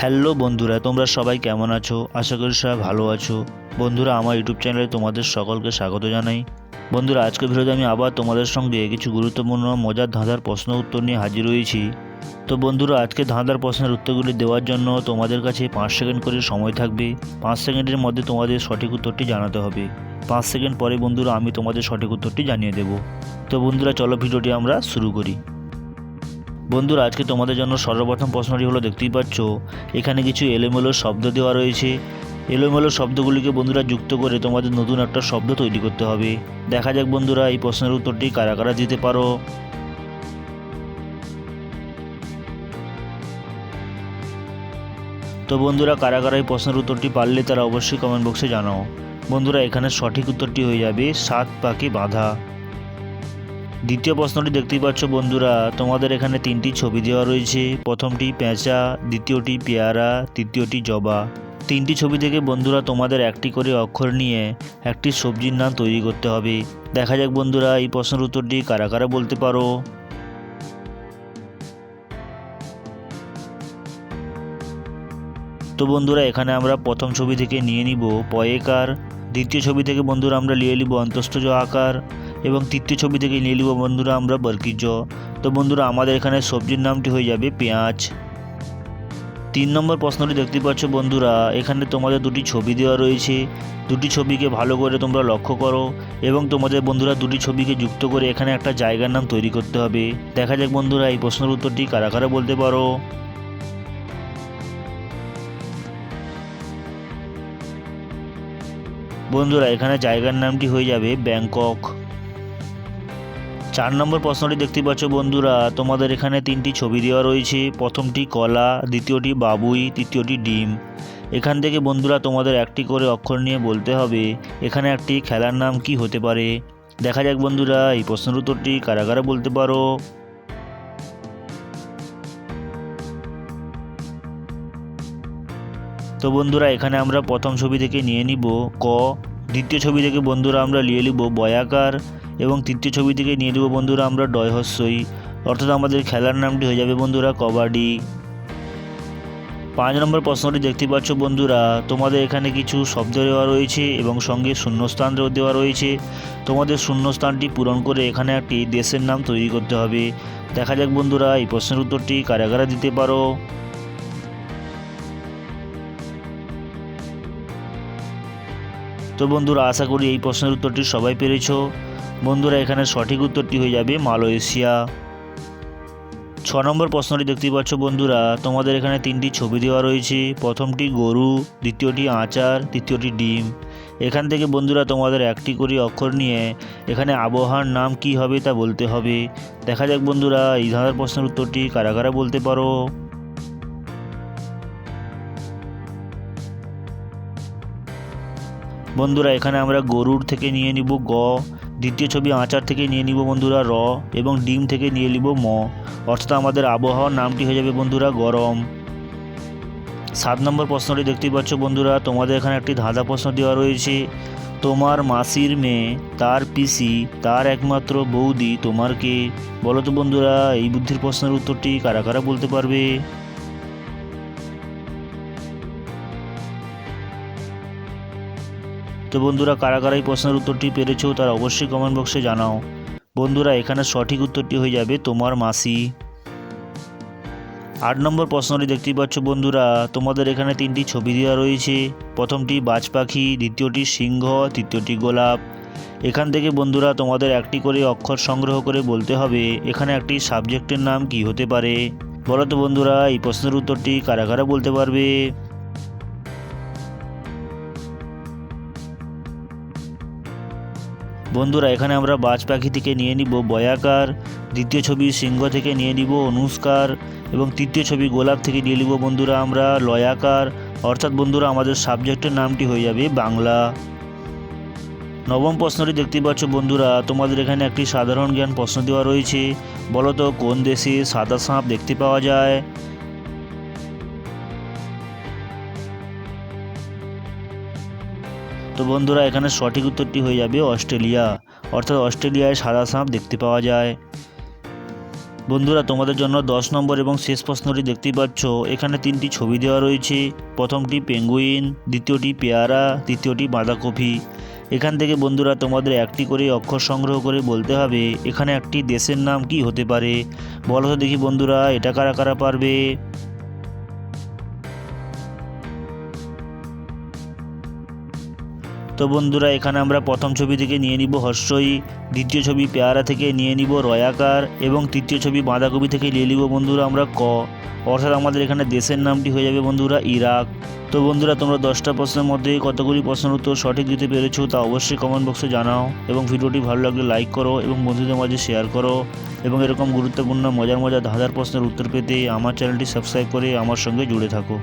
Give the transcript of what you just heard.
Hello বন্ধুরা, তোমরা সবাই কেমন আছো? আশা করি সবাই ভালো আছো। বন্ধুরা, আমার ইউটিউব চ্যানেলে তোমাদের সকলকে স্বাগত জানাই। বন্ধুরা আজকের ভিডিওতে আমি আবার তোমাদের সঙ্গে কিছু গুরুত্বপূর্ণ, মজার ধাঁধার প্রশ্ন উত্তর নিয়ে হাজির হয়েছি। তো বন্ধুরা, আজকে ধাঁধার প্রশ্নের উত্তরগুলি দেওয়ার জন্য তোমাদের কাছে পাঁচ সেকেন্ড করে সময় থাকবে। পাঁচ সেকেন্ডের মধ্যে তোমাদের সঠিক উত্তরটি জানাতে হবে। পাঁচ সেকেন্ড পরে বন্ধুরা, আমি তোমাদের সঠিক উত্তরটি জানিয়ে দেব। তো বন্ধুরা, চলো ভিডিওটি আমরা শুরু করি। বন্ধুরা, আজকে তোমাদের জন্য সর্বপ্রথম প্রশ্নটি হলো, দেখতেই পাচ্ছ, এখানে কিছু এলোমেলো শব্দ দেওয়া রয়েছে। এলোমেলো শব্দগুলিকে বন্ধুরা যুক্ত করে তোমাদের নতুন একটা শব্দ তৈরি করতে হবে। দেখা যাক বন্ধুরা, এই প্রশ্নের উত্তরটি কারা কারা দিতে পারো। তো বন্ধুরা, কারা কারা এই প্রশ্নের উত্তরটি পারলে তারা অবশ্যই কমেন্ট বক্সে জানাও। বন্ধুরা, এখানে সঠিক উত্তরটি হয়ে যাবে, সাত পাকে বাঁধা। দ্বিতীয় প্রশ্নটি দেখতেই পাচ্ছ বন্ধুরা, তোমাদের এখানে তিনটি ছবি দেওয়া রয়েছে। প্রথমটি পেঁচা, দ্বিতীয়টি পেয়ারা, তৃতীয়টি জবা। তিনটি ছবি থেকে বন্ধুরা, তোমাদের একটি করে অক্ষর নিয়ে একটি সবজির নাম তৈরি করতে হবে। দেখা যাক বন্ধুরা, এই প্রশ্নের উত্তরটি কারা কারা বলতে পারো। তো বন্ধুরা, এখানে আমরা প্রথম ছবি থেকে নিয়ে নিব পয়েকার দ্বিতীয় ছবি থেকে বন্ধুরা, আমরা নিয়ে নিব অন্তস্থজ আকার। এবং তৃতীয় ছবি থেকে নিয়ে নিব বন্ধুরা আমরা বরকিজ তো বন্ধুরা, আমাদের এখানে সবজির নামটি হয়ে যাবে পেঁয়াজ। তিন নম্বর প্রশ্নটি দেখতে পাচ্ছ বন্ধুরা, এখানে তোমাদের দুটি ছবি দেওয়া রয়েছে। দুটি ছবিকে ভালো করে তোমরা লক্ষ্য করো এবং তোমাদের বন্ধুরা দুটি ছবিকে যুক্ত করে এখানে একটা জায়গার নাম তৈরি করতে হবে। দেখা যাক বন্ধুরা, এই প্রশ্নের উত্তরটি কারা কারা বলতে পারো। বন্ধুরা, এখানে জায়গার নামটি হয়ে যাবে ব্যাংকক। চার নম্বর প্রশ্নটি দেখতে পাচ্ছ বন্ধুরা, তোমাদের এখানে তিনটি ছবি দেওয়া রয়েছে। প্রথমটি কলা, দ্বিতীয়টি বাবুই, তৃতীয়টি ডিম। এখান থেকে বন্ধুরা, তোমাদের একটি করে অক্ষর নিয়ে বলতে হবে। এখানে একটি খেলার নাম কি হতে পারে? দেখা যাক বন্ধুরা, এই প্রশ্নের উত্তরটি কারা কারা বলতে পারো? তো বন্ধুরা, এখানে আমরা প্রথম ছবি থেকে নিয়ে নিব ক। দ্বিতীয় ছবি থেকে বন্ধুরা, আমরা নিয়ে নিব বয়াকার। এবং তৃতীয় ছবি থেকে নিয়ে নেব বন্ধুরা, আমরা ডয় হস্যই অর্থাৎ আমাদের খেলার নামটি হয়ে যাবে বন্ধুরা, কবাডি। পাঁচ নম্বর প্রশ্নটি দেখতে পাচ্ছ বন্ধুরা, তোমাদের এখানে কিছু শব্দ দেওয়া রয়েছে এবং সঙ্গে শূন্যস্থান দেওয়া রয়েছে। তোমাদের শূন্যস্থানটি পূরণ করে এখানে একটি দেশের নাম তৈরি করতে হবে। দেখা যাক বন্ধুরা, এই প্রশ্নের উত্তরটি কারা কারা দিতে পারো। তো বন্ধুরা, আশা করি এই প্রশ্নের উত্তরটি সবাই পেরেছ। বন্ধুরা, এখানে সঠিক উত্তরটি হয়ে যাবে মালয়েশিয়া। ছ নম্বর প্রশ্নটি দেখতে পাচ্ছ বন্ধুরা, তোমাদের এখানে তিনটি ছবি দেওয়া রয়েছে। প্রথমটি গরু, দ্বিতীয়টি আচার, তৃতীয়টি ডিম। এখান থেকে বন্ধুরা, তোমাদের একটি করে অক্ষর নিয়ে এখানে আবহাওয়ার নাম কি হবে তা বলতে হবে। দেখা যাক বন্ধুরা, এই ধরনের প্রশ্নের উত্তরটি কারা কারা বলতে পারো। বন্ধুরা, এখানে আমরা গরুর থেকে নিয়ে নিব গ। দ্বিতীয় ছবি আচার থেকে নিয়ে নিব বন্ধুরা র, এবং ডিম থেকে নিয়ে নিব ম। অর্থাৎ আমাদের আবহাওয়ার নামটি হয়ে যাবে বন্ধুরা গরম। সাত নম্বর প্রশ্নটি দেখতেই পাচ্ছ বন্ধুরা, তোমাদের এখানে একটি ধাঁধা প্রশ্ন দেওয়া রয়েছে। তোমার মাসির মেয়ে, তার পিসি, তার একমাত্র বৌদি তোমার কে? বলো তো বন্ধুরা, এই বুদ্ধির প্রশ্নের উত্তরটি কারা কারা বলতে পারবে? তো বন্ধুরা, কারা কারা এই প্রশ্নের উত্তরটি পেরেছ তারা অবশ্যই কমেন্ট বক্সে জানাও। বন্ধুরা, এখানে সঠিক উত্তরটি হয়ে যাবে তোমার মাসি। আট নম্বর প্রশ্নটি দেখতেই পাচ্ছ বন্ধুরা, তোমাদের এখানে তিনটি ছবি দেওয়া রয়েছে। প্রথমটি বাজ পাখি, দ্বিতীয়টি সিংহ, তৃতীয়টি গোলাপ। এখান থেকে বন্ধুরা, তোমাদের একটি করে অক্ষর সংগ্রহ করে বলতে হবে, এখানে একটি সাবজেক্টের নাম কি হতে পারে? বলো তো বন্ধুরা, এই প্রশ্নের উত্তরটি কারা কারা বলতে পারবে? বন্ধুরা, এখানে আমরা বাজ পাখি থেকে নিয়ে নিব, বয়াকার, দ্বিতীয় ছবি সিংহ থেকে নিয়ে নিব, অনুষ্কার, এবং তৃতীয় ছবি গোলাপ থেকে নিয়ে নিব বন্ধুরা আমরা, লয়াকার। অর্থাৎ বন্ধুরা, আমাদের সাবজেক্টের নামটি হয়ে যাবে বাংলা। নবম প্রশ্নটি দেখতে পাচ্ছ বন্ধুরা, তোমাদের এখানে একটি সাধারণ জ্ঞান প্রশ্ন দেওয়া রয়েছে। বলো তো, কোন দেশে সাদা সাঁপ দেখতে পাওয়া যায়? তো বন্ধুরা, এখানে সঠিক উত্তরটি হয়ে যাবে অস্ট্রেলিয়া। অর্থাৎ অস্ট্রেলিয়ায় সাদা সাপ দেখতে পাওয়া যায়। বন্ধুরা, তোমাদের জন্য দশ নম্বর এবং শেষ প্রশ্নটি দেখতেই পাচ্ছ। এখানে তিনটি ছবি দেওয়া রয়েছে। প্রথমটি পেঙ্গুইন, দ্বিতীয়টি পেয়ারা, তৃতীয়টি বাঁধাকপি। এখান থেকে বন্ধুরা, তোমাদের একটি করে অক্ষর সংগ্রহ করে বলতে হবে, এখানে একটি দেশের নাম কি হতে পারে? বলো তো দেখি বন্ধুরা, এটা কারা কারা পারবে? তো বন্ধুরা, এখানে আমরা প্রথম ছবি থেকে নিয়ে নিব হর্ষই, দ্বিতীয় ছবি পেয়ারা থেকে নিয়ে নিব রয়াকার, এবং তৃতীয় ছবি বাঁধাকপি থেকে নিয়ে নিব বন্ধুরা আমরা ক। অর্থাৎ আমাদের এখানে দেশের নামটি হয়ে যাবে বন্ধুরা ইরাক। তো বন্ধুরা, তোমরা দশটা প্রশ্নের মধ্যে কতগুলি প্রশ্নের উত্তর সঠিক দিতে পেরেছ তা অবশ্যই কমেন্ট বক্সে জানাও, এবং ভিডিওটি ভালো লাগলে লাইক করো, এবং বন্ধুদের মাঝে শেয়ার করো, এবং এরকম গুরুত্বপূর্ণ, মজার মজার, ধাঁধার প্রশ্নের উত্তর পেতে আমার চ্যানেলটি সাবস্ক্রাইব করে আমার সঙ্গে জুড়ে থাকো।